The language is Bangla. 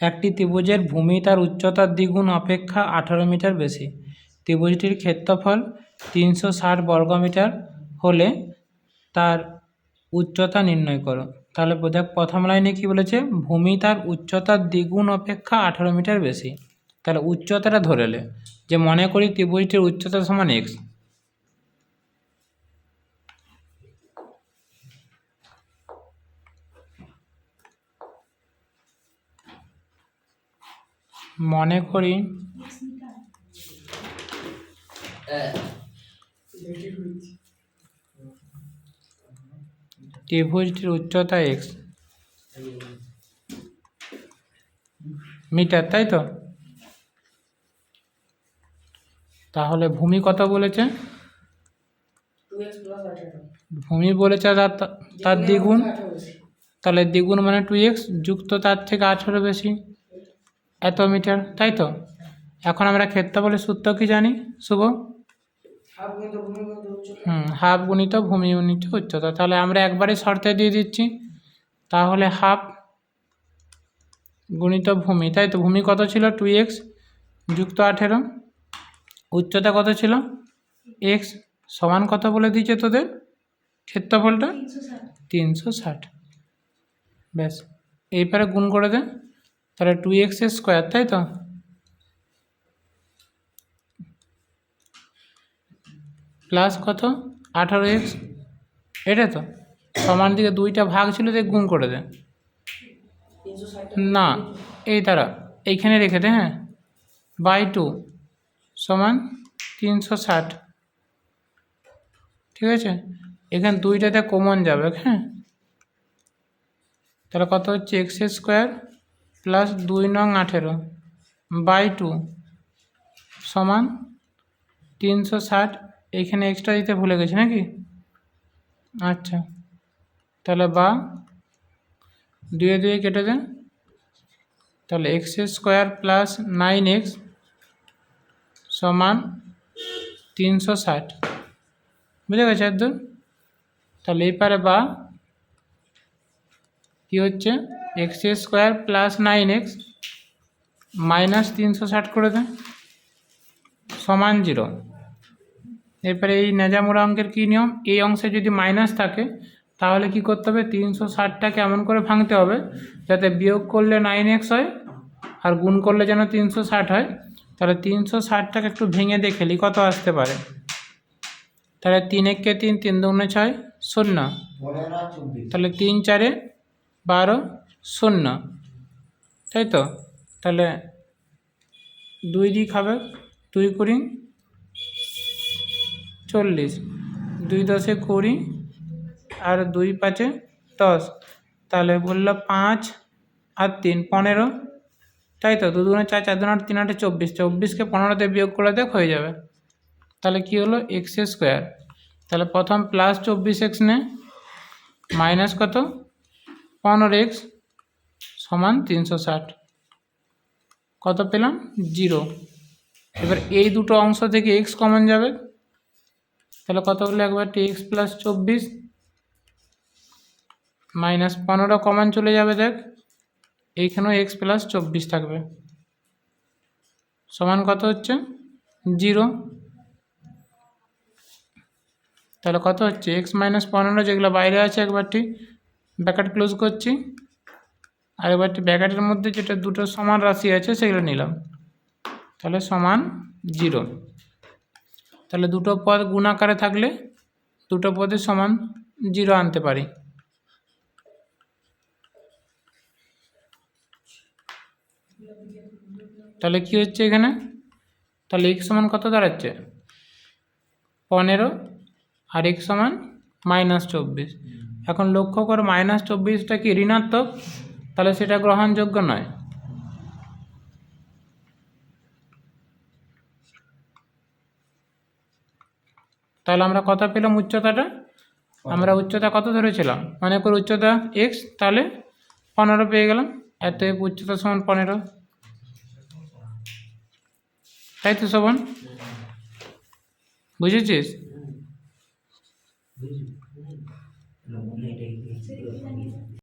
একটি ত্রিভুজের ভূমি তার উচ্চতার দ্বিগুণ অপেক্ষা আঠারো মিটার বেশি। ত্রিভুজটির ক্ষেত্রফল তিনশো ষাট বর্গমিটার হলে তার উচ্চতা নির্ণয় করো। তাহলে দেখ প্রথম লাইনে কি বলেছে? ভূমি তার উচ্চতার দ্বিগুণ অপেক্ষা আঠারো মিটার বেশি। তাহলে উচ্চতাটা ধরেলে যে মনে করি ত্রিভুজটির উচ্চতা সমান এক্স মনে করি। ত্রিভুজটির উচ্চতা এক্স মিটার, তাই তো? তাহলে ভূমি কত বলেছে? ভূমি বলেছে তার তার দ্বিগুণ। তাহলে দ্বিগুণ মানে টু এক্স যুক্ত তার থেকে আঠেরো বেশি। এত মিটার তাই তো? এখন আমরা ক্ষেত্রফলের সূত্র কি জানি শুভ? হুম হাফ গুণিত ভূমি গুণিত উচ্চতা। তাহলে আমরা একবারে শর্তে দিয়ে দিচ্ছি তাহলে হাফ গুণিত ভূমি তাই তো? ভূমি কত ছিল? টু এক্স যুক্ত আঠেরো। উচ্চতা কত ছিল? এক্স সমান কত বলে দিয়েছে তোদের? ক্ষেত্রফলটা? তিনশো ষাট। ব্যাস এইবারে গুণ করে দে। তাহলে টু এক্স স্কোয়ার তাই তো? প্লাস কত? আঠারো এক্স এটা তো? সমান দিকে দুইটা ভাগ ছিল দিয়ে গুণ করে দে। না, এই তারা এইখানে রেখে দে হ্যাঁ? বাই টু সমান তিনশো ষাট। ঠিক আছে? এখানে দুইটাতে কমন যাবে হ্যাঁ? তাহলে কত হচ্ছে? এক্স স্কোয়ার প্লাস দুই নং আঠেরো, বাই টু সমান তিনশো ষাট। এইখানে এক্সট্রা দিতে ভুলে গেছি নাকি? আচ্ছা তাহলে বা দুয়ে দুয়ে কেটে দেন তাহলে X square plus nine X সমান তিনশো ষাট। বুঝে গেছে একদম? তাহলে এই পারে বা কী হচ্ছে? X square plus nine X minus তিনশো ষাট করে দেন, সমান জিরো এরপরে এই নেজামুড়া অঙ্কের কী নিয়ম? এই অংশে যদি মাইনাস থাকে, তাহলে কি করতে হবে? তিনশো ষাটটাকে এমন করে ভাঙতে হবে, যাতে বিয়োগ করলে নাইন এক্স হয় আর গুণ করলে যেন তিনশো ষাট হয়। তাহলে তিনশো ষাটটাকে একটু ভেঙে দেখেলি কত আসতে পারে? তাহলে তিন একে তিন তিন দুগুণে ছয়, শূন্য। তাহলে তিন, চারে বারো শূন্য। তাই তো? তাহলে দুই দিক হবে দুই কুড়ি চল্লিশ। দুই দশে কুড়ি আর দুই পাঁচে দশ। তাহলে বলল পাঁচ আর তিন পনেরো। তাই তো? দু চার চার দুগুণে আট, তিন আটে চব্বিশ। চব্বিশকে পনেরোতে বিয়োগ করে দেখ হয়ে যাবে। তাহলে কী হলো? X square. তাহলে প্রথম প্লাস চব্বিশ এক্স নে মাইনাস কত? পনেরো এক্স। সমান তিনশো ষাট। কত পেলাম? জিরো। এবার এই দুটো অংশ থেকে এক্স কমন যাবে। তাহলে কত হলো একবারটি এক্স প্লাস চব্বিশ মাইনাস পনেরো কমন চলে যাবে, দেখ। এইখানেও এক্স প্লাস চব্বিশ থাকবে। সমান কত হচ্ছে? জিরো। তাহলে কত হচ্ছে? এক্স মাইনাস পনেরো, যেগুলো বাইরে আছে একবারটি ব্যাকেট ক্লোজ করছি। আর এবারটি ব্যাকেটের মধ্যে যেটা দুটো সমান রাশি আছে, সেগুলো নিলাম। তাহলে সমান জিরো। তাহলে দুটো পদ গুণাকারে থাকলে দুটো পদের সমান জিরো আনতে পারি। তাহলে কি হচ্ছে এখানে? তাহলে এক সমান কত দাঁড়াচ্ছে? পনেরো আর এক্স সমান মাইনাস চব্বিশ। এখন লক্ষ্য করো, মাইনাস চব্বিশটা কি ঋণাত্মক? তাহলে সেটা গ্রহণযোগ্য নয়। তাহলে আমরা কত পেলাম উচ্চতাটা? আমরা উচ্চতা কত ধরেছিলাম? মনে করি উচ্চতা এক্স তাহলে পনেরো পেয়ে গেলাম। এত উচ্চতা সমান পনেরো। তাই তো শোভন বুঝেছিস?